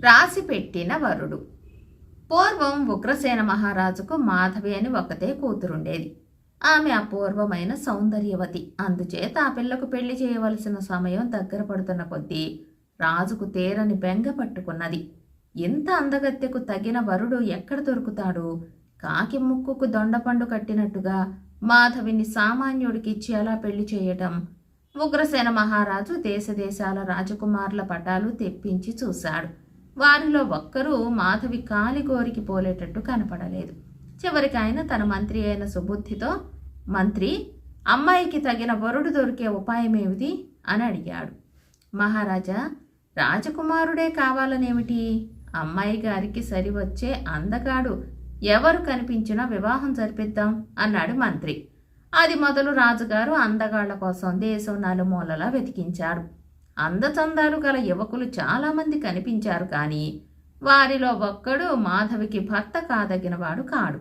రాసి పెట్టిన వరుడు. పూర్వం ఉగ్రసేన మహారాజుకు మాధవి అని ఒకతే కూతురుండేది. ఆమె అపూర్వమైన సౌందర్యవతి. అందుచేత ఆ పిల్లకు పెళ్ళి చేయవలసిన సమయం దగ్గర పడుతున్న కొద్దీ రాజుకు తేరని బెంగ పట్టుకున్నది. ఇంత అందగత్తెకు తగిన వరుడు ఎక్కడ దొరుకుతాడు? కాకి ముక్కుకు దొండపండు కట్టినట్టుగా మాధవిని సామాన్యుడికిచ్చి అలా పెళ్ళి చేయటం ఉగ్రసేన మహారాజు దేశదేశాల రాజకుమారుల పటాలు తెప్పించి చూశాడు. వారిలో ఒక్కరూ మాధవి కాలిగోరికి పోలేటట్టు కనపడలేదు. చివరికి ఆయన తన మంత్రి అయిన సుబుద్ధితో మంత్రి అమ్మాయికి తగిన వరుడు దొరికే ఉపాయం ఏమిటి అని అడిగాడు. మహారాజా రాజకుమారుడే కావాలనేమిటి? అమ్మాయి గారికి సరివచ్చే అందగాడు ఎవరు కనిపించినా వివాహం జరిపిద్దాం అన్నాడు మంత్రి. అది మొదలు రాజుగారు అందగాళ్ళ కోసం దేశం నలుమూలలా వెతికించాడు అందచందాలు గల యువకులు చాలామంది కనిపించారు కానీ వారిలో ఒక్కడు మాధవికి భర్త కాదగినవాడు కాడు.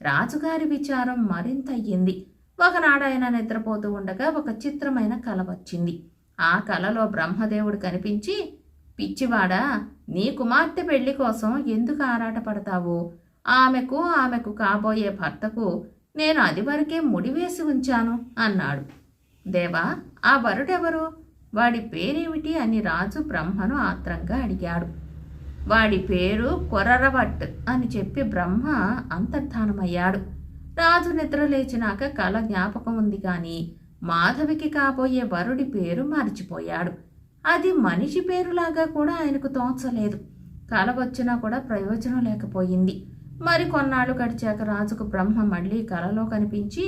రాజుగారి విచారం మరింత అయ్యింది. ఒకనాడాయన నిద్రపోతూ ఉండగా ఒక చిత్రమైన కల వచ్చింది. ఆ కలలో బ్రహ్మదేవుడు కనిపించి పిచ్చివాడా నీ కుమార్తె పెళ్ళి కోసం ఎందుకు ఆరాటపడతావు ఆమెకు ఆమెకు కాబోయే భర్తకు నేను అది వరకే ముడివేసి ఉంచాను అన్నాడు. దేవా ఆ వరుడెవరు? వాడి పేరేమిటి అని రాజు బ్రహ్మను ఆత్రంగా అడిగాడు. వాడి పేరు కొరరవట్ అని చెప్పి బ్రహ్మ అంతర్ధానమయ్యాడు. రాజు నిద్ర లేచినాక కల జ్ఞాపకం ఉంది కానీ మాధవికి కాబోయే వరుడి పేరు మర్చిపోయాడు. అది మనిషి పేరులాగా కూడా ఆయనకు తోచలేదు. కల వచ్చినా కూడా ప్రయోజనం లేకపోయింది. మరి కొన్నాళ్ళు గడిచాక రాజుకు బ్రహ్మ మళ్ళీ కలలో కనిపించి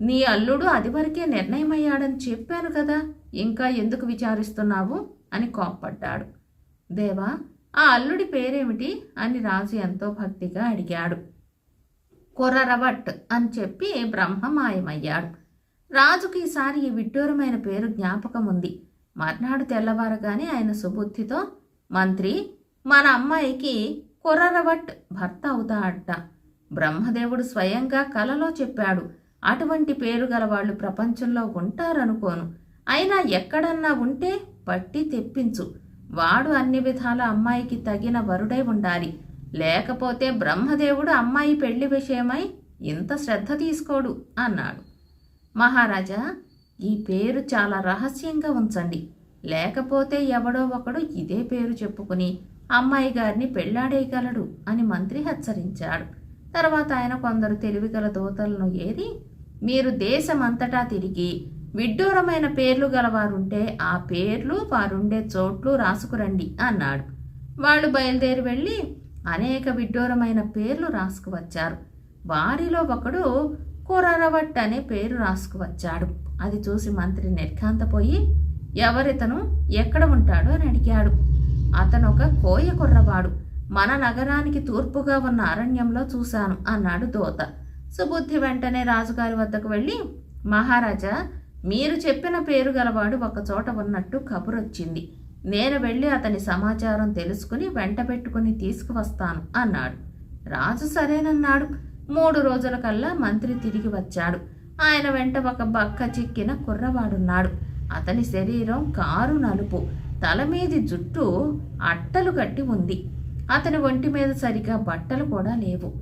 నీ అల్లుడు అదివరకే నిర్ణయమయ్యాడని చెప్పాను కదా! ఇంకా ఎందుకు విచారిస్తున్నావు? అని కోప్పడ్డాడు. దేవా ఆ అల్లుడి పేరేమిటి? అని రాజు ఎంతో భక్తిగా అడిగాడు. కొర్రరవట్ అని చెప్పి బ్రహ్మ మాయమయ్యాడు. రాజుకి ఈసారి ఈ విడ్డూరమైన పేరు జ్ఞాపకం ఉంది. మర్నాడు తెల్లవారగానే ఆయన సుబుద్ధితో మంత్రి మన అమ్మాయికి కొర్రరవట్ భర్త అవుతా అట్ట బ్రహ్మదేవుడు స్వయంగా కలలో చెప్పాడు. అటువంటి పేరు గల వాళ్ళు ప్రపంచంలో ఉంటారనుకోను. అయినా ఎక్కడన్నా ఉంటే పట్టి తెప్పించు. వాడు అన్ని విధాల అమ్మాయికి తగిన వరుడై ఉండాలి. లేకపోతే బ్రహ్మదేవుడు అమ్మాయి పెళ్ళి విషయమై ఇంత శ్రద్ధ తీసుకోడు అన్నాడు. మహారాజా ఈ పేరు చాలా రహస్యంగా ఉంచండి. లేకపోతే ఎవడో ఒకడు ఇదే పేరు చెప్పుకుని అమ్మాయి గారిని పెళ్ళాడేయగలడు అని మంత్రి హెచ్చరించాడు. తర్వాత ఆయన కొందరు తెలివిగల దూతలను ఏరి మీరు దేశమంతటా తిరిగి విడ్డూరమైన పేర్లు గలవారుంటే ఆ పేర్లు వారుండే చోట్లు రాసుకురండి అన్నాడు. వాళ్ళు బయలుదేరి వెళ్ళి అనేక విడ్డూరమైన పేర్లు రాసుకువచ్చారు. వారిలో ఒకడు కురరవట్ అనే పేరు రాసుకువచ్చాడు. అది చూసి మంత్రి నిర్ఘాంతపోయి ఎవరితను ఎక్కడ ఉంటాడు? అని అడిగాడు. అతను ఒక కోయ కుర్రవాడు. మన నగరానికి తూర్పుగా ఉన్న అరణ్యంలో చూశాను అన్నాడు దోత. సుబుద్ధి వెంటనే రాజుగారి వద్దకు వెళ్ళి మహారాజా మీరు చెప్పిన పేరు గలవాడు ఒకచోట ఉన్నట్టు కబురొచ్చింది. నేను వెళ్ళి అతని సమాచారం తెలుసుకుని వెంట పెట్టుకుని తీసుకువస్తాను అన్నాడు. రాజు సరేనన్నాడు. మూడు రోజుల కల్లా మంత్రి తిరిగి వచ్చాడు. ఆయన వెంట ఒక బక్క చిక్కిన కుర్రవాడున్నాడు. అతని శరీరం కారు నలుపు. తల మీది జుట్టు అట్టలు కట్టి ఉంది. అతని ఒంటి మీద సరిగా బట్టలు కూడా లేవు.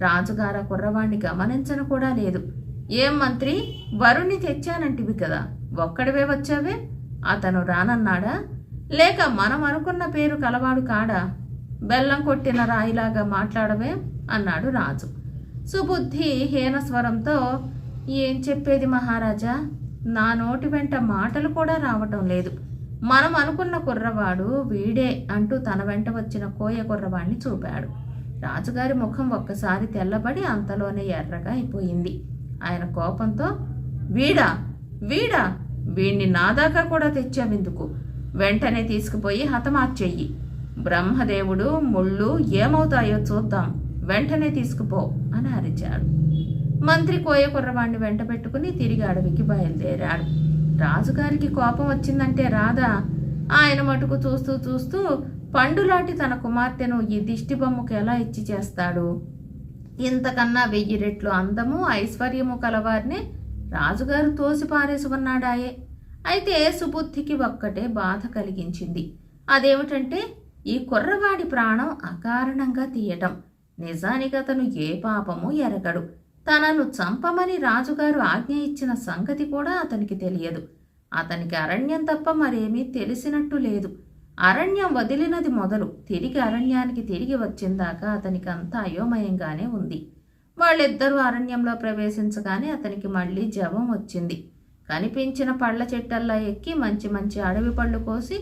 రాజుగారు ఆ కుర్రవాణ్ణి గమనించను కూడా లేదు. ఏం మంత్రి? వరుణ్ణి తెచ్చానంటివి కదా. ఒక్కడివే వచ్చావే? అతను రానన్నాడా? లేక మనం అనుకున్న పేరు కలవాడు కాడా? బెల్లం కొట్టిన రాయిలాగా మాట్లాడవే? అన్నాడు రాజు. సుబుద్ధి హీనస్వరంతో ఏం చెప్పేది మహారాజా? నా నోటి వెంట మాటలు కూడా రావటం లేదు. మనం అనుకున్న కుర్రవాడు వీడే అంటూ తన వెంట వచ్చిన కోయ కుర్రవాణ్ణి చూపాడు. రాజుగారి ముఖం ఒక్కసారి తెల్లబడి అంతలోనే ఎర్రగా అయిపోయింది. ఆయన కోపంతో వీడా వీడా వీణ్ణి నాదాకా కూడా తెచ్చావెందుకు? వెంటనే తీసుకుపోయి హతమార్చెయ్యి బ్రహ్మదేవుడు ముళ్ళు ఏమవుతాయో చూద్దాం. వెంటనే తీసుకుపో అని అరిచాడు. మంత్రి కోయ కుర్రవాణ్ణి వెంట పెట్టుకుని తిరిగి అడవికి బయలుదేరాడు. రాజుగారికి కోపం వచ్చిందంటే రాదా ఆయన మటుకు చూస్తూ చూస్తూ పండులాంటి తన కుమార్తెను ఈ దిష్టి బొమ్మకు ఎలా ఇచ్చి చేస్తాడు? ఇంతకన్నా వెయ్యి రెట్లు అందము ఐశ్వర్యము కలవారిని రాజుగారు తోసిపారేసుకున్నాడాయే. అయితే సుబుద్ధికి ఒక్కటే బాధ కలిగించింది. అదేమిటంటే ఈ కుర్రవాడి ప్రాణం అకారణంగా తీయటం. నిజానికి అతను ఏ పాపము ఎరగడు. తనను చంపమని రాజుగారు ఆజ్ఞ ఇచ్చిన సంగతి కూడా అతనికి తెలియదు. అతనికి అరణ్యం తప్ప మరేమీ తెలిసినట్టు లేదు. అరణ్యం వదిలినది మొదలు. తిరిగి అరణ్యానికి తిరిగి వచ్చిందాకా అతనికి అంతా అయోమయంగానే ఉంది. వాళ్ళిద్దరూ అరణ్యంలో ప్రవేశించగానే అతనికి మళ్ళీ జవం వచ్చింది. కనిపించిన పళ్ళ చెట్టల్లా ఎక్కి మంచి మంచి అడవి పళ్ళు కోసి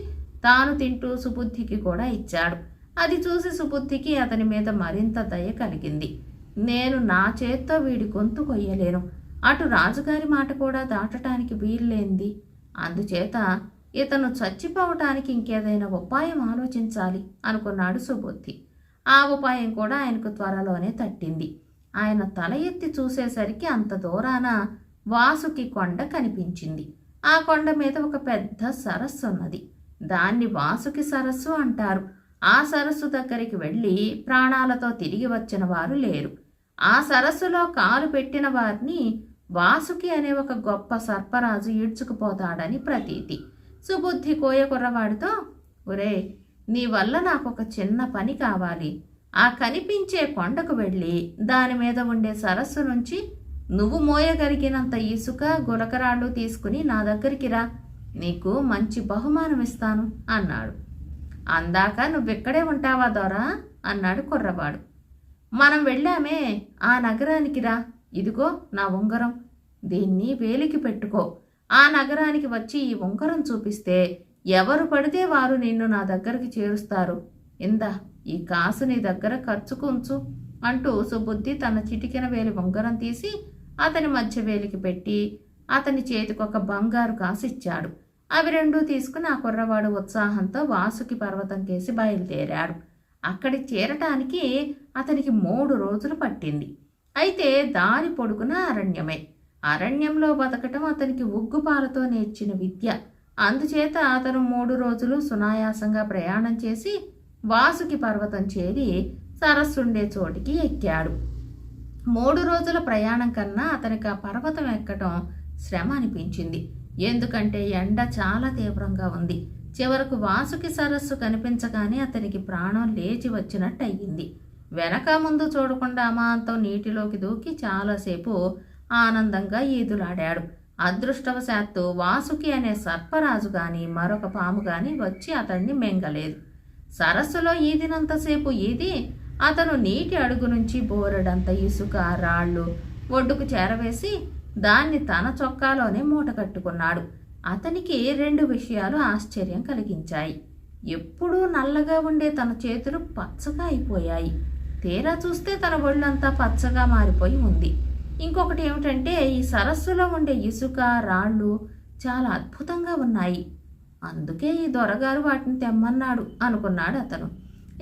తాను తింటూ సుబుద్ధికి కూడా ఇచ్చాడు. అది చూసి సుబుద్ధికి అతని మీద మరింత దయ కలిగింది. నేను నా చేత్తో వీడి గొంతు కొయ్యలేను. అటు రాజుగారి మాట కూడా దాటటానికి వీల్లేంది? అందుచేత ఇతను చచ్చిపోవటానికి ఇంకేదైనా ఉపాయం ఆలోచించాలి అనుకున్నాడు సుబుద్ధి. ఆ ఉపాయం కూడా ఆయనకు త్వరలోనే తట్టింది. ఆయన తల ఎత్తి చూసేసరికి అంత దూరాన వాసుకి కొండ కనిపించింది. ఆ కొండ మీద ఒక పెద్ద సరస్సు ఉన్నది. దాన్ని వాసుకి సరస్సు అంటారు. ఆ సరస్సు దగ్గరికి వెళ్ళి ప్రాణాలతో తిరిగి వచ్చిన వారు లేరు. ఆ సరస్సులో కాలు పెట్టిన వారిని వాసుకి అనే ఒక గొప్ప సర్పరాజు ఈడ్చుకుపోతాడని ప్రతీతి. సుబుద్ధి కోయ కుర్రవాడితో ఒరే నీ వల్ల నాకు ఒక చిన్న పని కావాలి. ఆ కనిపించే కొండకు వెళ్ళి దాని మీద ఉండే సరస్సు నుంచి నువ్వు మోయగలిగినంత ఇసుక గులకరాళ్ళు తీసుకుని నా దగ్గరికి రా. నీకు మంచి బహుమానం ఇస్తాను అన్నాడు. అందాక నువ్వెక్కడే ఉంటావా దొరా? అన్నాడు కుర్రవాడు. మనం వెళ్ళామే ఆ నగరానికి రా. ఇదిగో నా ఉంగరం. దీన్ని వేలికి పెట్టుకో. ఆ నగరానికి వచ్చి ఈ ఉంగరం చూపిస్తే ఎవరు పడితే వారు నిన్ను నా దగ్గరికి చేరుస్తారు. ఇందా ఈ కాసు నీ దగ్గర ఖర్చుకుంచు అంటూ సుబుద్ధి తన చిటికిన వేలి ఉంగరం తీసి అతని మధ్య వేలికి పెట్టి అతని చేతికొక బంగారు కాసు ఇచ్చాడు అవి రెండూ తీసుకుని ఆ కుర్రవాడు ఉత్సాహంతో వాసుకి పర్వతం కేసి బయలుదేరాడు. అక్కడి చేరటానికి అతనికి మూడు రోజులు పట్టింది. అయితే దారి పొడుగున అరణ్యమే. అరణ్యంలో బతకటం అతనికి ఉగ్గుపాలతో నేర్చిన విద్య. అందుచేత అతను మూడు రోజులు సునాయాసంగా ప్రయాణం చేసి వాసుకి పర్వతం చేరి సరస్సుండే చోటికి ఎక్కాడు. మూడు రోజుల ప్రయాణం కన్నా అతనికి ఆ పర్వతం ఎక్కటం శ్రమ అనిపించింది. ఎందుకంటే ఎండ చాలా తీవ్రంగా ఉంది. చివరకు వాసుకి సరస్సు కనిపించగానే అతనికి ప్రాణం లేచి వచ్చినట్టు అయ్యింది వెనక ముందు చూడకుండా అమాంతం నీటిలోకి దూకి చాలాసేపు ఆనందంగా ఈదులాడాడు. అదృష్టవశాత్తు వాసుకి అనే సర్పరాజు గాని మరొక పాము గాని వచ్చి అతన్ని మెంగలేదు. సరస్సులో ఈదినంతసేపు ఈది అతను నీటి అడుగు నుంచి బోరెడంత ఇసుక రాళ్ళు ఒడ్డుకు చేరవేసి దాన్ని తన చొక్కాలోనే మూట కట్టుకున్నాడు. అతనికి రెండు విషయాలు ఆశ్చర్యం కలిగించాయి. ఎప్పుడూ నల్లగా ఉండే తన చేతులు పచ్చగా అయిపోయాయి. తీరా చూస్తే తన ఒళ్ళంతా పచ్చగా మారిపోయి ఉంది. ఇంకొకటి ఏమిటంటే ఈ సరస్సులో ఉండే ఇసుక రాళ్ళు చాలా అద్భుతంగా ఉన్నాయి. అందుకే ఈ దొరగారు వాటిని తెమ్మన్నాడు అనుకున్నాడు అతను.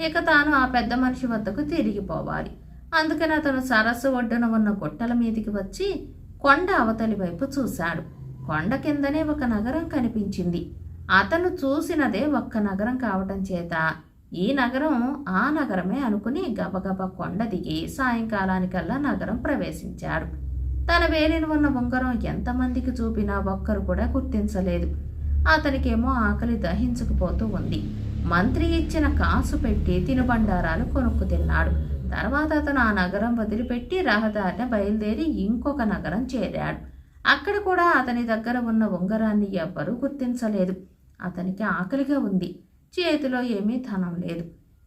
ఇక తాను ఆ పెద్ద మనిషి వద్దకు తిరిగిపోవాలి అందుకని అతను సరస్సు ఒడ్డున ఉన్న గుట్టల మీదికి వచ్చి కొండ అవతలి వైపు చూశాడు. కొండ కిందనే ఒక నగరం కనిపించింది. అతను చూసినదే ఒక్క నగరం కావటం చేత ఈ నగరం ఆ నగరమే అనుకుని గబగబ కొండ దిగి సాయంకాలానికల్లా నగరం ప్రవేశించాడు. తన వేలిన ఉన్న ఉంగరం ఎంతమందికి చూపినా ఒక్కరు కూడా గుర్తించలేదు. అతనికేమో ఆకలి దహించుకుపోతూ ఉంది. మంత్రి ఇచ్చిన కాసు పెట్టి తినుబండారాలు కొనుక్కు తిన్నాడు. తర్వాత అతను ఆ నగరం వదిలిపెట్టి రహదారిన బయలుదేరి ఇంకొక నగరం చేరాడు. అక్కడ కూడా అతని దగ్గర ఉన్న ఉంగరాన్ని ఎవ్వరూ గుర్తించలేదు. అతనికి ఆకలిగా ఉంది. చేతిలో ఏమీ ధనం లేదు.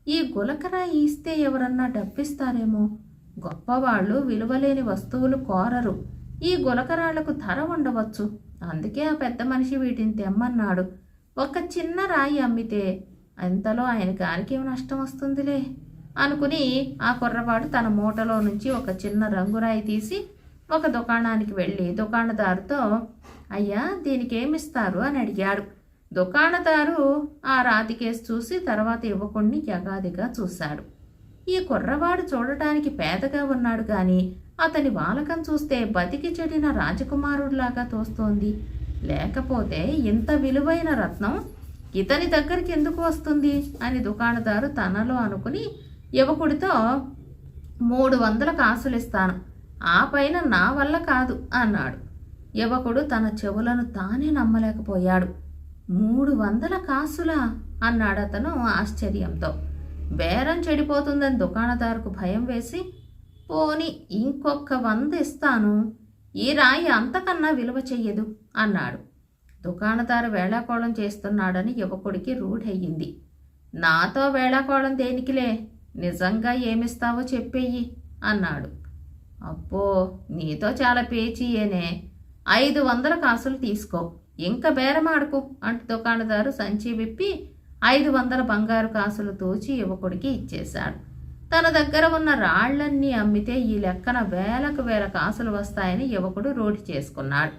ఈ గులకరాయి ఇస్తే ఎవరన్నా డబ్బిస్తారేమో? గొప్పవాళ్ళు విలువలేని వస్తువులు కోరరు. ఈ గులకరాళ్ళకు ధర ఉండవచ్చు. అందుకే ఆ పెద్ద మనిషి వీటిని తెమ్మన్నాడు. ఒక చిన్న రాయి అమ్మితే అంతలో ఆయన గారికి ఏమి నష్టం వస్తుందిలే? అనుకుని ఆ కుర్రవాడు తన మూటలో నుంచి ఒక చిన్న రంగురాయి తీసి ఒక దుకాణానికి వెళ్ళి దుకాణదారుతో అయ్యా దీనికి ఏమిస్తారు? అని అడిగాడు. దుకాణదారు ఆ రాతి కేసు చూసి తర్వాత యువకుణ్ణి యగాదిగా చూశాడు. ఈ కుర్రవాడు చూడటానికి పేదగా ఉన్నాడు గాని అతని వాలకం చూస్తే బతికి చెడిన రాజకుమారుడిలాగా తోస్తోంది. లేకపోతే ఇంత విలువైన రత్నం ఇతని దగ్గరికి ఎందుకు వస్తుంది? అని దుకాణదారు తనలో అనుకుని యువకుడితో మూడు వందల కాసులిస్తాను ఆ పైన నా వల్ల కాదు అన్నాడు. యువకుడు తన చెవులను తానే నమ్మలేకపోయాడు. మూడు వందల కాసులా? అన్నాడు అతను ఆశ్చర్యంతో. బేరం చెడిపోతుందని దుకాణదారుకు భయం వేసి పోని ఇంకొక వంద ఇస్తాను. ఈ రాయి అంతకన్నా విలువ చెయ్యదు అన్నాడు. దుకాణదారు వేళాకోళం చేస్తున్నాడని యువకుడికి రూఢయ్యింది. నాతో వేళాకోళం దేనికిలే? నిజంగా ఏమిస్తావో చెప్పేయి అన్నాడు. అబ్బో నీతో చాలా పేచీయేనే. ఐదు వందల కాసులు తీసుకో ఇంకా బేరమాడుకు అంటూ దుకాణదారు సంచి విప్పి ఐదు వందల బంగారు కాసులు తోచి యువకుడికి ఇచ్చేశాడు. తన దగ్గర ఉన్న రాళ్ళన్నీ అమ్మితే ఈ లెక్కన వేలకు వేల కాసులు వస్తాయని యువకుడు రూఢి చేసుకున్నాడు.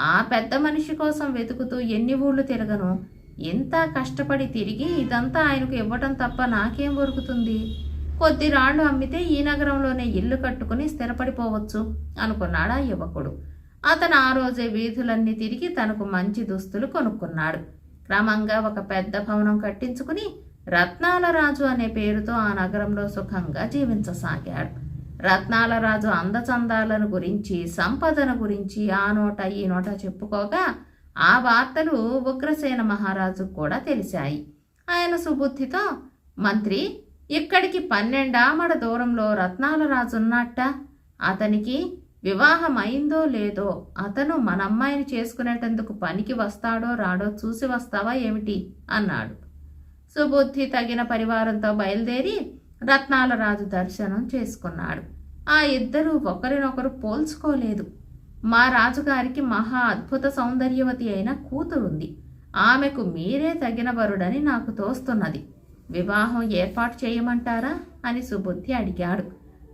ఆ పెద్ద మనిషి కోసం వెతుకుతూ ఎన్ని ఊళ్ళు తిరగను? ఎంత కష్టపడి తిరిగి ఇదంతా ఆయనకు ఇవ్వటం తప్ప నాకేం దొరుకుతుంది? కొద్ది రాళ్ళు అమ్మితే ఈ నగరంలోనే ఇల్లు కట్టుకుని స్థిరపడిపోవచ్చు అనుకున్నాడా ఆ యువకుడు అతను ఆ రోజే వీధులన్నీ తిరిగి తనకు మంచి దుస్తులు కొనుక్కున్నాడు. క్రమంగా ఒక పెద్ద భవనం కట్టించుకుని రత్నాల రాజు అనే పేరుతో ఆ నగరంలో సుఖంగా జీవించసాగాడు. రత్నాల రాజు అందచందాలను గురించి సంపదన గురించి ఆ నోట ఈ నోట చెప్పుకోగా ఆ వార్తలు ఉగ్రసేన మహారాజుకు కూడా తెలిశాయి. ఆయన సుబుద్ధితో మంత్రి ఇక్కడికి పన్నెండామడ దూరంలో రత్నాల రాజు ఉన్నట్ట అతనికి వివాహం అయిందో లేదో అతను మన అమ్మాయిని చేసుకునేటందుకు పనికి వస్తాడో రాడో చూసి వస్తావా ఏమిటి? అన్నాడు. సుబుద్ధి తగిన పరివారంతో బయలుదేరి రత్నాల రాజు దర్శనం చేసుకున్నాడు. ఆ ఇద్దరూ ఒకరినొకరు పోల్చుకోలేదు. మా రాజుగారికి మహా అద్భుత సౌందర్యవతి అయిన కూతురుంది. ఆమెకు మీరే తగిన వరుడని నాకు తోస్తున్నది. వివాహం ఏర్పాటు చేయమంటారా? అని సుబుద్ధి అడిగాడు.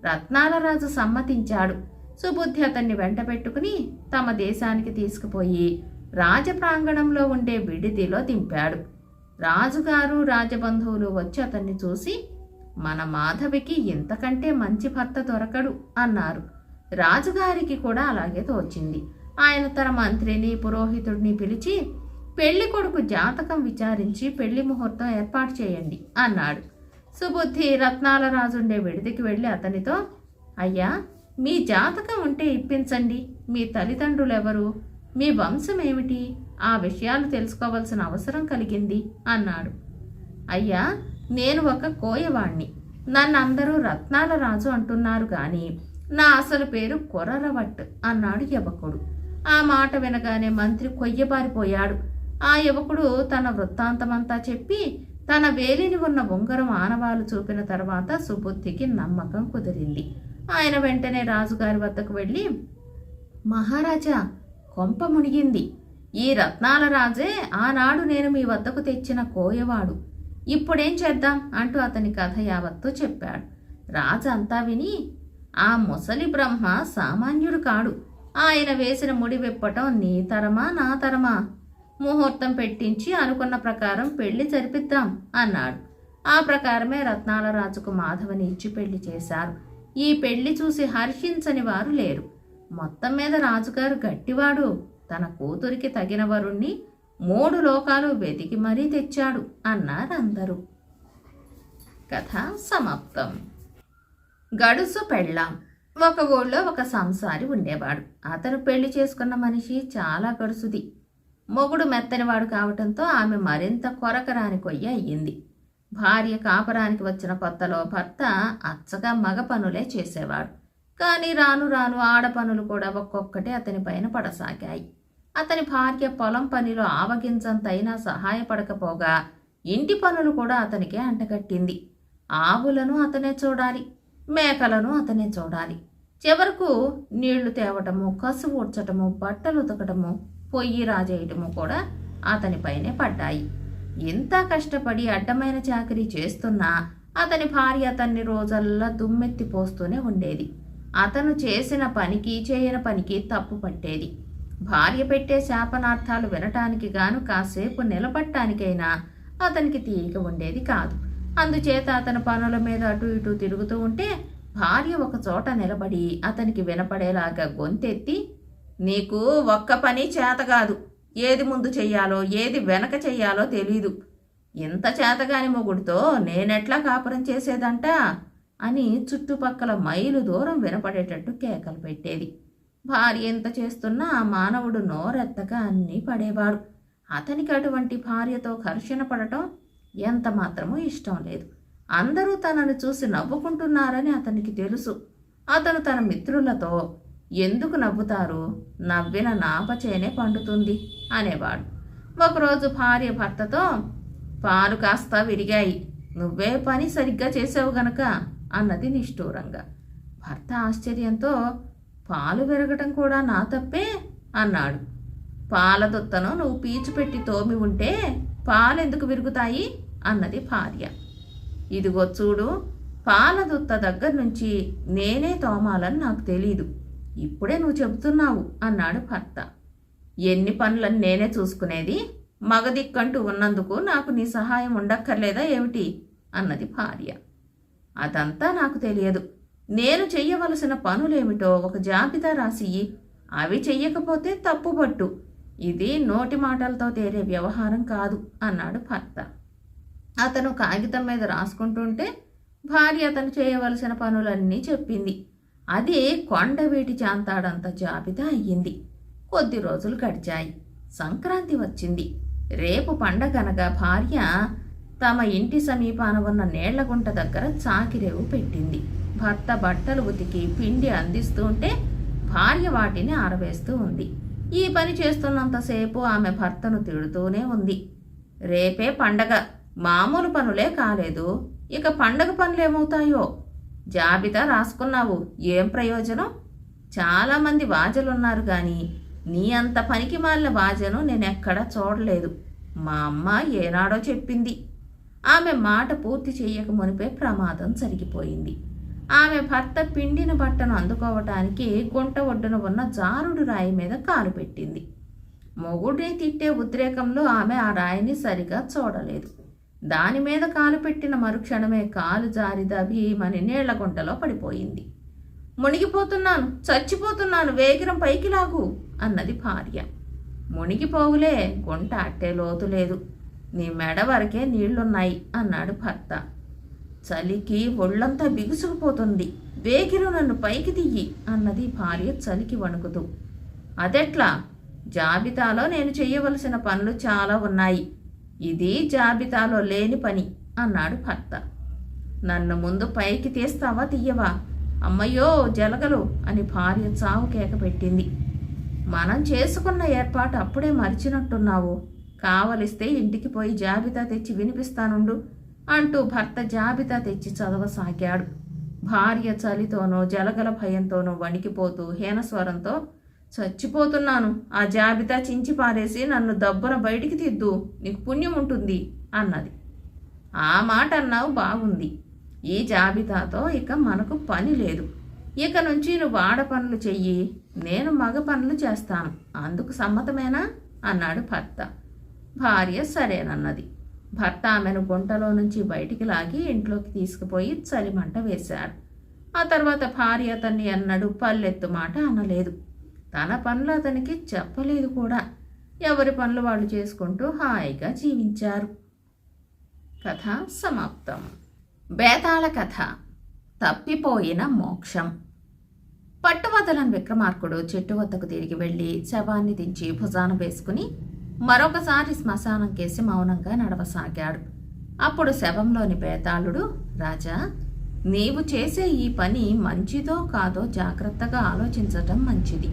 రత్నాల రాజు సమ్మతించాడు. సుబుద్ధి అతన్ని వెంట పెట్టుకుని తమ దేశానికి తీసుకుపోయి రాజ ప్రాంగణంలో ఉండే విడిదిలో దింపాడు. రాజుగారు రాజబంధువులు వచ్చి అతన్ని చూసి మన మాధవికి ఇంతకంటే మంచి భర్త దొరకడు అన్నారు. రాజుగారికి కూడా అలాగే తోచింది. ఆయన తన మంత్రిని పురోహితుడిని పిలిచి పెళ్ళి కొడుకు జాతకం విచారించి పెళ్ళి ముహూర్తం ఏర్పాటు చేయండి అన్నాడు. సుబుద్ధి రత్నాల రాజుండే విడిదికి వెళ్ళి అతనితో అయ్యా మీ జాతకం ఉంటే ఇప్పించండి. మీ తల్లిదండ్రులు ఎవరు మీ వంశం ఏమిటి ఆ విషయాలు తెలుసుకోవాల్సిన అవసరం కలిగింది అన్నాడు. అయ్యా నేను ఒక కోయవాణ్ణి. నన్ను అందరూ రత్నాల రాజు అంటున్నారు గాని నా అసలు పేరు కొరరవట్ అన్నాడు యువకుడు. ఆ మాట వినగానే మంత్రి కొయ్యబారిపోయాడు. ఆ యువకుడు తన వృత్తాంతమంతా చెప్పి తన వేలిని ఉన్న ఉంగరం ఆనవాలు చూపిన తర్వాత సుబుద్ధికి నమ్మకం కుదిరింది. ఆయన వెంటనే రాజుగారి వద్దకు వెళ్ళి మహారాజా కొంప మునిగింది. ఈ రత్నాల రాజే ఆనాడు నేను మీ వద్దకు తెచ్చిన కోయవాడు. ఇప్పుడేం చేద్దాం? అంటూ అతని కథ యావత్తు చెప్పాడు. రాజు అంతా విని ఆ ముసలి బ్రహ్మ సామాన్యుడు కాడు. ఆయన వేసిన ముడి విప్పటం నీ తరమా నా తరమా? ముహూర్తం పెట్టించి అనుకున్న ప్రకారం పెళ్ళి జరిపిద్దాం అన్నాడు. ఆ ప్రకారమే రత్నాల రాజుకు మాధవని ఇచ్చి పెళ్ళి చేశారు. ఈ పెళ్ళి చూసి హర్షించని వారు లేరు. మొత్తం మీద రాజుగారు గట్టివాడు. తన కూతురికి తగిన వరుణ్ణి మూడు లోకాలు వెతికి మరీ తెచ్చాడు అన్నారు అందరూ కథ సమాప్తం. గడుసు పెళ్ళాం. ఒక ఊళ్ళో ఒక సంసారి ఉండేవాడు. అతను పెళ్ళి చేసుకున్న మనిషి చాలా గడుసుది. మొగుడు మెత్తనివాడు కావటంతో ఆమె మరింత కొరకరాని కొయ్య అయ్యింది. భార్య కాపరానికి వచ్చిన కొత్తలో భర్త అచ్చగా మగ పనులే చేసేవాడు. కానీ రాను రాను ఆడపనులు కూడా ఒక్కొక్కటి అతని పైన పడసాగాయి. అతని భార్య పొలం పనిలో ఆవగించంతైనా సహాయపడకపోగా ఇంటి పనులు కూడా అతనికే అంటగట్టింది. ఆవులను అతనే చూడాలి మేకలను అతనే చూడాలి. చివరకు నీళ్ళు తేవటము కసు ఊడ్చటము బట్టలు ఉతకటము పొయ్యి రాజేయటము కూడా అతనిపైనే పడ్డాయి. ఎంత కష్టపడి అడ్డమైన చాకరీ చేస్తున్నా అతని భార్య అతన్ని రోజల్లా దుమ్మెత్తి పోస్తూనే ఉండేది. అతను చేసిన పనికి చేయని పనికి తప్పు పట్టేది. భార్య పెట్టే శాపనార్థాలు వినటానికి గాను కాసేపు నిలబట్టానికైనా అతనికి తీరిక ఉండేది కాదు. అందుచేత అతను పనుల మీద అటు ఇటు తిరుగుతూ ఉంటే భార్య ఒక చోట నిలబడి అతనికి వినపడేలాగా గొంతెత్తి నీకు ఒక్క పని చేత కాదు. ఏది ముందు చెయ్యాలో ఏది వెనక చెయ్యాలో తెలీదు. ఇంత చేతగాని మొగుడితో నేనెట్లా కాపురం చేసేదంట? అని చుట్టుపక్కల మైలు దూరం వినపడేటట్టు కేకలు పెట్టేది. భార్య ఎంత చేస్తున్నా ఆ మానవుడు నోరెత్తక అన్నీ పడేవాడు. అతనికి అటువంటి భార్యతో ఘర్షణ పడటం ఎంత మాత్రమూ ఇష్టం లేదు. అందరూ తనను చూసి నవ్వుకుంటున్నారని అతనికి తెలుసు. అతను తన మిత్రులతో ఎందుకు నవ్వుతారు? నవ్విన నాపచేనే పండుతుంది. అనేవాడు. ఒకరోజు భార్య భర్తతో పాలు కాస్త విరిగాయి. నువ్వే పని సరిగ్గా చేసావు గనక అన్నది నిష్ఠూరంగా. భర్త ఆశ్చర్యంతో పాలు విరగటం కూడా నా తప్పే? అన్నాడు. పాల దుత్తను నువ్వు పీచు పెట్టి తోమి ఉంటే పాలెందుకు విరుగుతాయి? అన్నది భార్య. ఇదిగో చూడు పాల దుత్త దగ్గర నుంచి నేనే తోమాలని నాకు తెలీదు. ఇప్పుడే నువ్వు చెబుతున్నావు అన్నాడు భర్త. ఎన్ని పనులను నేనే చూసుకునేది? మగదిక్కంటూ ఉన్నందుకు నాకు నీ సహాయం ఉండక్కర్లేదా ఏమిటి? అన్నది భార్య. అదంతా నాకు తెలియదు. నేను చెయ్యవలసిన పనులేమిటో ఒక జాబితా రాసి అవి చెయ్యకపోతే తప్పుపట్టు. ఇది నోటి మాటలతో తేరే వ్యవహారం కాదు అన్నాడు భర్త. అతను కాగితం మీద రాసుకుంటుంటే భార్య అతను చేయవలసిన పనులన్నీ చెప్పింది. అది కొండవీటి చాంతాడంత జాబితా అయ్యింది. కొద్ది రోజులు గడిచాయి. సంక్రాంతి వచ్చింది. రేపు పండగనగా భార్య తమ ఇంటి సమీపాన ఉన్న నీళ్ళగుంట దగ్గర చాకిరేవు పెట్టింది. భర్త బట్టలు ఉతికి పిండి అందిస్తూ ఉంటే భార్య వాటిని ఆరవేస్తూ ఉంది. ఈ పని చేస్తున్నంతసేపు ఆమె భర్తను తిడుతూనే ఉంది. రేపే పండగ. మామూలు పనులే కాలేదు. ఇక పండగ పనులేమవుతాయో జాబితా రాసుకున్నావు. ఏం ప్రయోజనం? చాలామంది వాజలున్నారు కానీ నీ అంత పనికి మాలిన బాజను నేనెక్కడా చూడలేదు. మా అమ్మ ఏనాడో చెప్పింది. ఆమె మాట పూర్తి చేయక మునిపే ప్రమాదం జరిగిపోయింది. ఆమె భర్త పిండిన బట్టను అందుకోవటానికి గుంట ఒడ్డున ఉన్న జారుడు రాయి మీద కాలు పెట్టింది. మొగుడిని తిట్టే ఉద్రేకంలో ఆమె ఆ రాయిని సరిగా చూడలేదు. దాని మీద కాలు పెట్టిన మరుక్షణమే కాలు జారి మని నీళ్ళ గుంటలో పడిపోయింది. మునిగిపోతున్నాను చచ్చిపోతున్నాను వేగిరం పైకి లాగు అన్నది భార్య. మునిగిపోవులే గుంట అట్టే లోతు లేదు. నీ మెడ వరకే నీళ్ళున్నాయి అన్నాడు భర్త. చలికి ఒళ్ళంతా బిగుసుకుపోతుంది. వేగిరు నన్ను పైకి తియ్యి అన్నది భార్య చలికి వణుకుతూ. అదెట్లా? జాబితాలో నేను చేయవలసిన పనులు చాలా ఉన్నాయి. ఇది జాబితాలో లేని పని అన్నాడు భర్త. నన్ను ముందు పైకి తీస్తావా తీయవా? అమ్మయ్యో జలగలు అని భార్య చావు కేకపెట్టింది మనం చేసుకున్న ఏర్పాటు అప్పుడే మరిచినట్టున్నావు. కావలిస్తే ఇంటికి పోయి జాబితా తెచ్చి వినిపిస్తానుండు అంటూ భర్త జాబితా తెచ్చి చదవసాగాడు. భార్య చలితోనో జలగల భయంతోనో వణికిపోతూ హీనస్వరంతో చచ్చిపోతున్నాను. ఆ జాబితా చించి పారేసి నన్ను దబ్బున బయటికి తిద్దు. నీకు పుణ్యం ఉంటుంది అన్నది. ఆ మాట అన్నావు బాగుంది. ఈ జాబితాతో ఇక మనకు పని లేదు. ఇక నుంచి నువ్వు ఆడ పనులు చెయ్యి నేను మగ పనులు చేస్తాను. అందుకు సమ్మతమేనా? అన్నాడు భర్త. భార్య సరేనన్నది. భర్త ఆమెను గుంటలో నుంచి బయటికి లాగి ఇంట్లోకి తీసుకుపోయి చలిమంట వేశాడు ఆ తర్వాత భార్య అతన్ని అన్నాడు పల్లెత్తు మాట అనలేదు. తన పనులు అతనికి చెప్పలేదు కూడా. ఎవరి పనులు వాళ్ళు చేసుకుంటూ హాయిగా జీవించారు. కథ సమాప్తం. బేతాళ కథ తప్పిపోయిన మోక్షం. పట్టువదలని విక్రమార్కుడు చెట్టు వద్దకు తిరిగి వెళ్ళి శవాన్ని దించి భుజాన వేసుకుని మరొకసారి శ్మశానం కేసి మౌనంగా నడవసాగాడు. అప్పుడు శవంలోని బేతాళుడు రాజా నీవు చేసే ఈ పని మంచిదో కాదో జాగ్రత్తగా ఆలోచించటం మంచిది.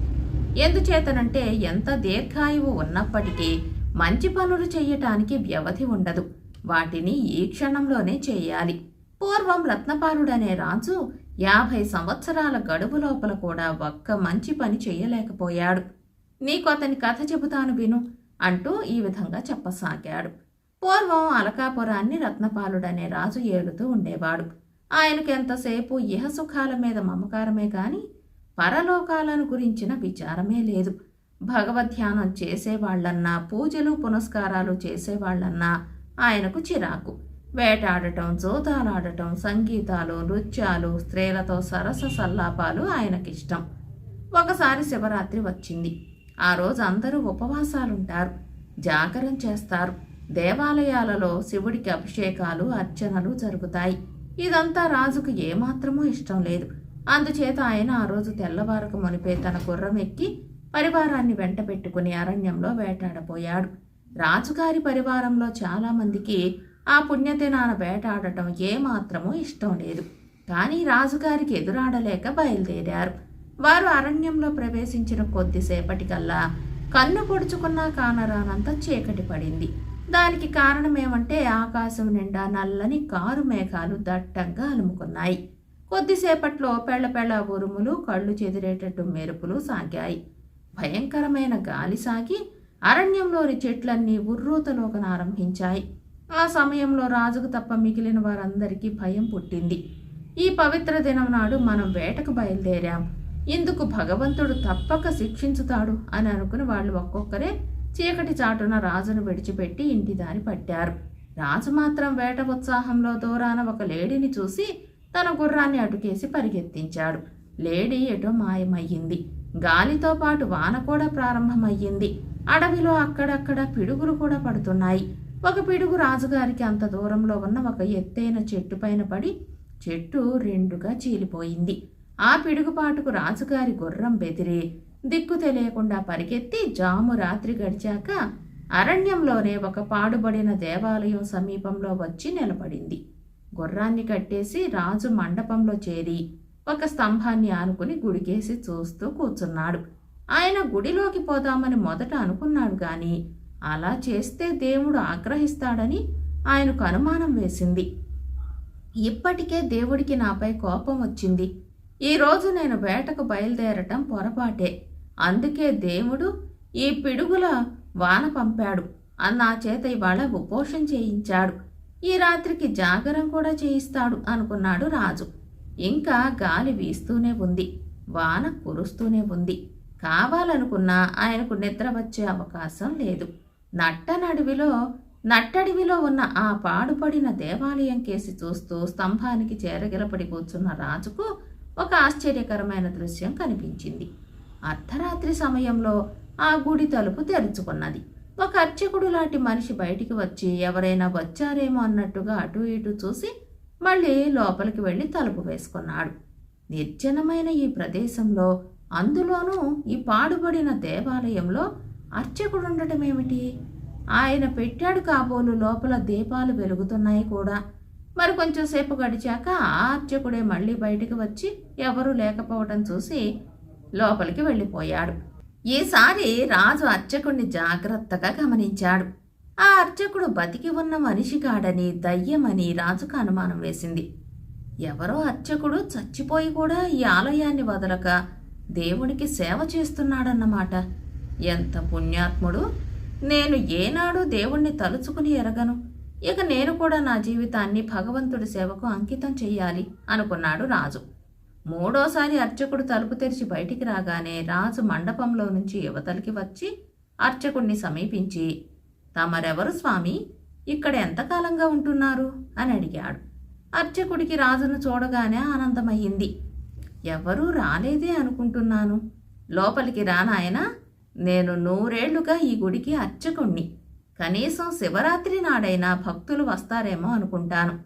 ఎందుచేతనంటే ఎంత దీర్ఘాయువు ఉన్నప్పటికీ మంచి పనులు చేయటానికి వ్యవధి ఉండదు. వాటిని ఈ క్షణంలోనే చేయాలి పూర్వం రత్నపాలుడనే రాజు యాభై సంవత్సరాల గడువు లోపల కూడా ఒక్క మంచి పని చేయలేకపోయాడు. నీకు అతని కథ చెబుతాను విను అంటూ ఈ విధంగా చెప్పసాగాడు. పూర్వం అలకాపురాన్ని రత్నపాలుడనే రాజు ఏలుతూ ఉండేవాడు. ఆయనకు ఎంతసేపు ఇహసుఖాల మీద మమకారమే కాని పరలోకాలను గురించిన విచారమే లేదు. భగవద్ధ్యానం చేసేవాళ్ళన్నా పూజలు పునస్కారాలు చేసేవాళ్ళన్నా ఆయనకు చిరాకు. వేటాడటం జోతాలాడటం సంగీతాలు నృత్యాలు స్త్రీలతో సరస సల్లాపాలు ఆయనకిష్టం. ఒకసారి శివరాత్రి వచ్చింది. ఆ రోజు అందరూ ఉపవాసాలుంటారు. జాగరం చేస్తారు. దేవాలయాలలో శివుడికి అభిషేకాలు అర్చనలు జరుగుతాయి. ఇదంతా రాజుకు ఏమాత్రమూ ఇష్టం లేదు. అందుచేత ఆయన ఆ రోజు తెల్లవారకు మునిపే తన గుర్రం ఎక్కి పరివారాన్ని వెంట పెట్టుకుని అరణ్యంలో వేటాడపోయాడు రాజుగారి పరివారంలో చాలామందికి ఆ పుణ్యతినాన వేటాడటం ఏమాత్రమూ ఇష్టం లేదు. కానీ రాజుగారికి ఎదురాడలేక బయలుదేరారు. వారు అరణ్యంలో ప్రవేశించిన కొద్దిసేపటికల్లా కన్ను పొడుచుకున్నా కానరానంత చీకటి పడింది. దానికి కారణమేమంటే ఆకాశం నిండా నల్లని కారు మేఘాలు దట్టంగా అలుముకున్నాయి. కొద్దిసేపట్లో పెళ్ళపెళ్ళ ఉరుములు కళ్ళు చెదిరేటట్టు మెరుపులు సాగాయి. భయంకరమైన గాలి సాగి అరణ్యంలోని చెట్లన్నీ ఉర్రూతలోకనారంభించాయి ఆ సమయంలో రాజుకు తప్ప మిగిలిన వారందరికీ భయం పుట్టింది. ఈ పవిత్ర దినం నాడు మనం వేటకు బయలుదేరాం. ఇందుకు భగవంతుడు తప్పక శిక్షించుతాడు అని అనుకుని వాళ్ళు ఒక్కొక్కరే చీకటి చాటున రాజును విడిచిపెట్టి ఇంటి దారి పట్టారు. రాజు మాత్రం వేట ఉత్సాహంలో దూరాన ఒక లేడీని చూసి తన గుర్రాన్ని అటుకేసి పరిగెత్తించాడు. లేడీ ఎటో మాయమయ్యింది. గాలితో పాటు వాన కూడా ప్రారంభమయ్యింది. అడవిలో అక్కడక్కడ పిడుగులు కూడా పడుతున్నాయి. ఒక పిడుగు రాజుగారికి అంత దూరంలో ఉన్న ఒక ఎత్తైన చెట్టు పైన పడి చెట్టు రెండుగా చీలిపోయింది. ఆ పిడుగుపాటుకు రాజుగారి గుర్రం బెదిరి దిక్కు తెలియకుండా పరిగెత్తి జాము రాత్రి గడిచాక అరణ్యంలోనే ఒక పాడుబడిన దేవాలయం సమీపంలో వచ్చి నిలబడింది. గుర్రాన్ని కట్టేసి రాజు మండపంలో చేరి ఒక స్తంభాన్ని ఆనుకుని గుడికేసి చూస్తూ కూర్చున్నాడు. ఆయన గుడిలోకి పోదామని మొదట అనుకున్నాడు కానీ అలా చేస్తే దేవుడు ఆగ్రహిస్తాడని ఆయనకు అనుమానం వేసింది. ఇప్పటికే దేవుడికి నాపై కోపం వచ్చింది. ఈరోజు నేను వేటకు బయలుదేరటం పొరపాటే. అందుకే దేవుడు ఈ పిడుగుల వాన పంపాడు. అన్నా చేత ఇవాళ ఉపోషం చేయించాడు. ఈ రాత్రికి జాగరం కూడా చేయిస్తాడు అనుకున్నాడు రాజు. ఇంకా గాలి వీస్తూనే ఉంది. వాన కురుస్తూనే ఉంది. కావాలనుకున్నా ఆయనకు నిద్ర వచ్చే అవకాశం లేదు. నట్టనడవిలో నట్టడివిలో ఉన్న ఆ పాడుపడిన దేవాలయం కేసి చూస్తూ స్తంభానికి చేరగిలపడి కూర్చున్న రాజుకు ఒక ఆశ్చర్యకరమైన దృశ్యం కనిపించింది. అర్ధరాత్రి సమయంలో ఆ గుడి తలుపు తెరుచుకున్నది. ఒక అర్చకుడు లాంటి మనిషి బయటికి వచ్చి ఎవరైనా వచ్చారేమో అన్నట్టుగా అటు ఇటు చూసి మళ్ళీ లోపలికి వెళ్ళి తలుపు వేసుకున్నాడు. నిర్జనమైన ఈ ప్రదేశంలో అందులోనూ ఈ పాడుబడిన దేవాలయంలో అర్చకుడు ఉండటం ఏమిటి? ఆయన పెట్టాడు కాబోలు లోపల దీపాలు వెలుగుతున్నాయి కూడా. మరి కొంచెం సేపు గడిచాక ఆ అర్చకుడే మళ్ళీ బయటికి వచ్చి ఎవరూ లేకపోవటం చూసి లోపలికి వెళ్ళిపోయాడు. ఈసారి రాజు అర్చకుడిని జాగ్రత్తగా గమనించాడు. ఆ అర్చకుడు బతికి ఉన్న మనిషి కాడని దయ్యమని రాజుకు అనుమానం వేసింది. ఎవరో అర్చకుడు చచ్చిపోయి కూడా ఈ ఆలయాన్ని వదలక దేవునికి సేవ చేస్తున్నాడన్నమాట. ఎంత పుణ్యాత్ముడు. నేను ఏనాడు దేవుణ్ణి తలుచుకుని ఎరగను. ఇక నేను కూడా నా జీవితాన్ని భగవంతుడి సేవకు అంకితం చెయ్యాలి అనుకున్నాడు రాజు. మూడోసారి అర్చకుడు తలుపు తెరిచి బయటికి రాగానే రాజు మండపంలో నుంచి యువతలకి వచ్చి అర్చకుణ్ణి సమీపించి తమరెవరు స్వామి? ఇక్కడ ఎంతకాలంగా ఉంటున్నారు? అని అడిగాడు. అర్చకుడికి రాజును చూడగానే ఆనందమయ్యింది. ఎవరూ రాలేదే అనుకుంటున్నాను. లోపలికి రానాయనా నేను నూరేళ్ళుగా ఈ గుడికి అర్చకుణ్ణి. కనీసం శివరాత్రి నాడైనా భక్తులు వస్తారేమో అనుకుంటాను.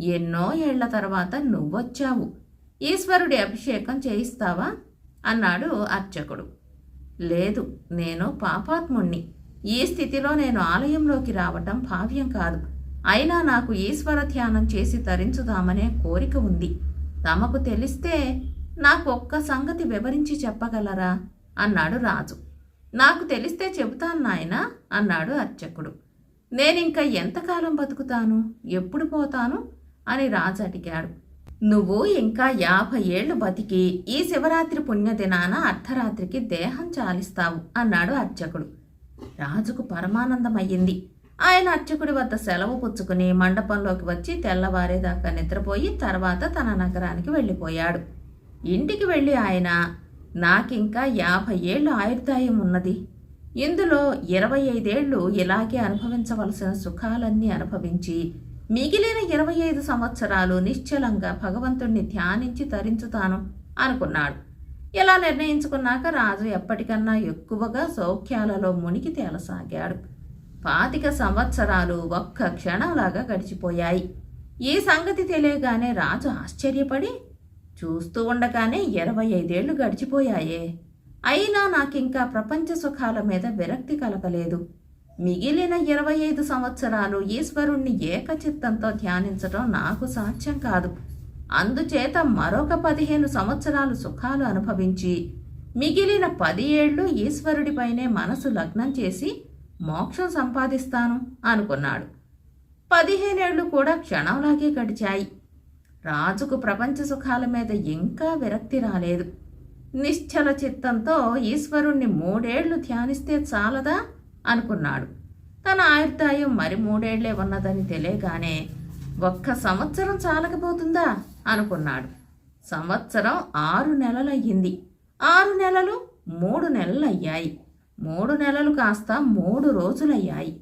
ఎన్నో ఏళ్ళ తర్వాత నువ్వొచ్చావు. ఈశ్వరుడి అభిషేకం చేయిస్తావా? అన్నాడు అర్చకుడు. లేదు నేను పాపాత్ముణ్ణి. ఈ స్థితిలో నేను ఆలయంలోకి రావటం భావ్యం కాదు. అయినా నాకు ఈశ్వర ధ్యానం చేసి తరించుదామనే కోరిక ఉంది. తమకు తెలిస్తే నాకు ఒక్క సంగతి వివరించి చెప్పగలరా? అన్నాడు రాజు. నాకు తెలిస్తే చెబుతాను నాయనా అన్నాడు అర్చకుడు. నేనింక ఎంతకాలం బతుకుతాను? ఎప్పుడు పోతాను? అని రాజు అడిగాడు. నువ్వు ఇంకా యాభై ఏళ్ళు బతికి ఈ శివరాత్రి పుణ్యదినాన అర్ధరాత్రికి దేహం చాలిస్తావు అన్నాడు అర్చకుడు. రాజుకు పరమానందమయ్యింది. ఆయన అర్చకుడి వద్ద సెలవు పుచ్చుకుని మండపంలోకి వచ్చి తెల్లవారేదాకా నిద్రపోయి తర్వాత తన నగరానికి వెళ్ళిపోయాడు. ఇంటికి వెళ్ళి ఆయన నాకింకా యాభై ఏళ్ళు ఆయుర్దాయం ఉన్నది. ఇందులో ఇరవై ఐదేళ్ళు ఇలాగే అనుభవించవలసిన సుఖాలన్నీ అనుభవించి మిగిలిన ఇరవై ఐదు సంవత్సరాలు నిశ్చలంగా భగవంతుణ్ణి ధ్యానించి తరించుతాను అనుకున్నాడు. ఇలా నిర్ణయించుకున్నాక రాజు ఎప్పటికన్నా ఎక్కువగా సౌఖ్యాలలో మునిగి తేలసాగాడు. పాతిక సంవత్సరాలు ఒక్క క్షణంలాగా గడిచిపోయాయి. ఈ సంగతి తెలియగానే రాజు ఆశ్చర్యపడి చూస్తూ ఉండగానే ఇరవై ఐదేళ్ళు గడిచిపోయాయే. అయినా నాకింకా ప్రపంచ సుఖాల మీద విరక్తి కలగలేదు మిగిలిన ఇరవై ఐదు సంవత్సరాలు ఈశ్వరుణ్ణి ఏకచిత్తంతో ధ్యానించటం నాకు సాధ్యం కాదు. అందుచేత మరొక పదిహేను సంవత్సరాలు సుఖాలు అనుభవించి మిగిలిన పది ఏళ్ళు ఈశ్వరుడిపైనే మనసు లగ్నం చేసి మోక్షం సంపాదిస్తాను అనుకున్నాడు. పదిహేనేళ్ళు కూడా క్షణంలాగే గడిచాయి. రాజుకు ప్రపంచ సుఖాల మీద ఇంకా విరక్తి రాలేదు. నిశ్చల చిత్తంతో ఈశ్వరుణ్ణి మూడేళ్ళు ధ్యానిస్తే చాలదా? అనుకున్నాడు. తన ఆయుర్దాయం మరి మూడేళ్ళే ఉన్నదని తెలియగానే ఒక్క సంవత్సరం చాలకపోతుందా? అనుకున్నాడు. సంవత్సరం ఆరు నెలలయ్యింది. ఆరు నెలలు మూడు నెలలయ్యాయి. మూడు నెలలు కాస్త మూడు రోజులయ్యాయి.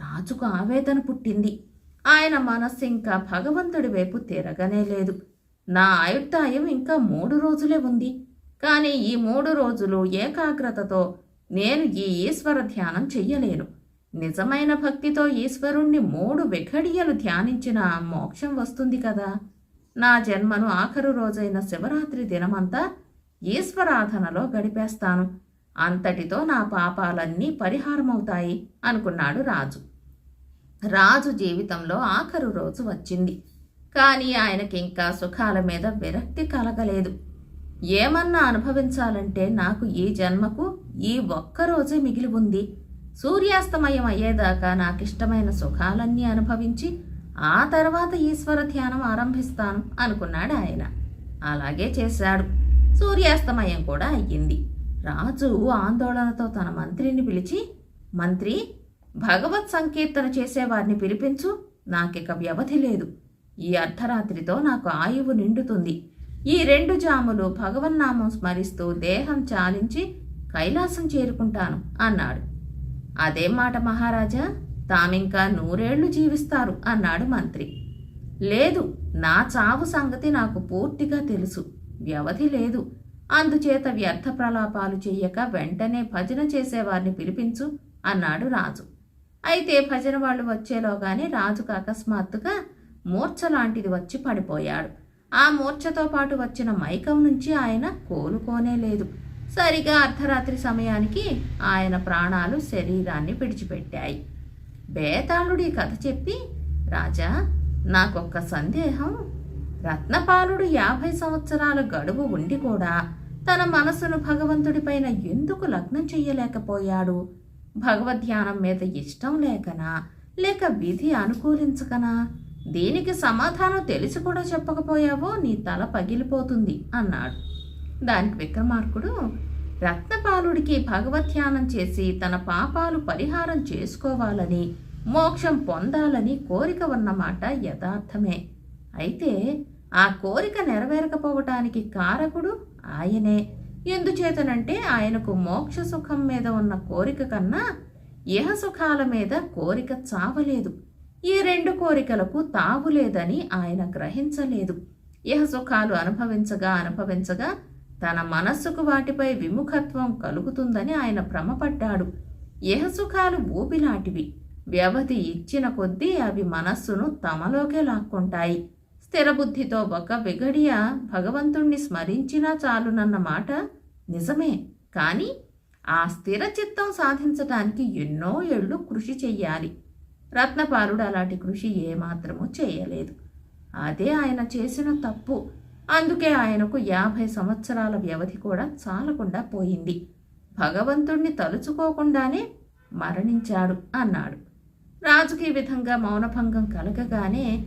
రాజుకు ఆవేదన పుట్టింది. ఆయన మనస్సు ఇంకా భగవంతుడి వైపు తిరగనే లేదు. నా ఆయుర్దాయం ఇంకా మూడు రోజులే ఉంది. కానీ ఈ మూడు రోజులు ఏకాగ్రతతో నేను ఈ ఈశ్వర ధ్యానం చెయ్యలేను. నిజమైన భక్తితో ఈశ్వరుణ్ణి మూడు విఘడియలు ధ్యానించిన మోక్షం వస్తుంది కదా. నా జన్మను ఆఖరు రోజైన శివరాత్రి దినమంతా ఈశ్వరాధనలో గడిపేస్తాను. అంతటితో నా పాపాలన్నీ పరిహారమవుతాయి అనుకున్నాడు రాజు. రాజు జీవితంలో ఆఖరు రోజు వచ్చింది. కానీ ఆయనకింకా సుఖాల మీద విరక్తి కలగలేదు. ఏమన్నా అనుభవించాలంటే నాకు ఈ జన్మకు ఈ ఒక్కరోజే మిగిలి ఉంది. సూర్యాస్తమయం అయ్యేదాకా నాకిష్టమైన సుఖాలన్నీ అనుభవించి ఆ తర్వాత ఈశ్వర ధ్యానం ఆరంభిస్తాను అనుకున్నాడు ఆయన. అలాగే చేశాడు. సూర్యాస్తమయం కూడా అయ్యింది. రాజు ఆందోళనతో తన మంత్రిని పిలిచి మంత్రి భగవత్ సంకీర్తన చేసేవారిని పిలిపించు నాకిక వ్యవధి లేదు. ఈ అర్ధరాత్రితో నాకు ఆయువు నిండుతుంది. ఈ రెండు జాములు భగవన్నామం స్మరిస్తూ దేహం చాలించి కైలాసం చేరుకుంటాను అన్నాడు. అదేం మాట మహారాజా? తామింకా నూరేళ్ళు జీవిస్తారు అన్నాడు మంత్రి. లేదు నా చావు సంగతి నాకు పూర్తిగా తెలుసు. వ్యవధి లేదు. అందుచేత వ్యర్థ ప్రలాపాలు చెయ్యక వెంటనే భజన చేసేవారిని పిలిపించు అన్నాడు రాజు. అయితే భజన వాళ్ళు వచ్చేలోగానే రాజుకు అకస్మాత్తుగా మూర్ఛ లాంటిది వచ్చి పడిపోయాడు. ఆ మూర్ఛతో పాటు వచ్చిన మైకం నుంచి ఆయన కోలుకోనే లేదు. సరిగా అర్ధరాత్రి సమయానికి ఆయన ప్రాణాలు శరీరాన్ని విడిచిపెట్టాయి. బేతాళుడి కథ చెప్పి రాజా నాకొక్క సందేహం. రత్నపాలుడు యాభై సంవత్సరాల గడువు ఉండి కూడా తన మనసును భగవంతుడిపైన ఎందుకు లగ్నం చెయ్యలేకపోయాడు? భగవద్ధ్యానం మీద ఇష్టం లేకనా? లేక విధి అనుకూలించకనా? దీనికి సమాధానం తెలిసి కూడా చెప్పకపోయావో నీ తల పగిలిపోతుంది అన్నాడు. దానికి విక్రమార్కుడు రత్నపాలుడికి భగవద్ధ్యానం చేసి తన పాపాలు పరిహారం చేసుకోవాలని మోక్షం పొందాలని కోరిక ఉన్నమాట యథార్థమే. అయితే ఆ కోరిక నెరవేరకపోవటానికి కారకుడు ఆయనే. ఎందుచేతనంటే ఆయనకు మోక్ష సుఖం మీద ఉన్న కోరిక కన్నా ఇహ సుఖాల మీద కోరిక చావలేదు. ఈ రెండు కోరికలకు తావు లేదని ఆయన గ్రహించలేదు. ఇహ సుఖాలు అనుభవించగా అనుభవించగా తన మనస్సుకు వాటిపై విముఖత్వం కలుగుతుందని ఆయన భ్రమపడ్డాడు. ఇహ సుఖాలు ఊపిలాంటివి. వ్యవధి ఇచ్చిన కొద్దీ అవి మనస్సును తమలోకే లాక్కుంటాయి. స్థిరబుద్ధితో ఒక వెగడియ భగవంతుణ్ణి స్మరించినా చాలునన్న మాట నిజమే. కానీ ఆ స్థిర చిత్తం సాధించటానికి ఎన్నో ఏళ్ళు కృషి చెయ్యాలి. రత్నపాలుడు అలాంటి కృషి ఏమాత్రమూ చేయలేదు. అదే ఆయన చేసిన తప్పు. అందుకే ఆయనకు యాభై సంవత్సరాల వ్యవధి కూడా చాలకుండా పోయింది. భగవంతుణ్ణి తలుచుకోకుండానే మరణించాడు అన్నాడు. రాజుకి ఈ విధంగా మౌనభంగం కలగగానే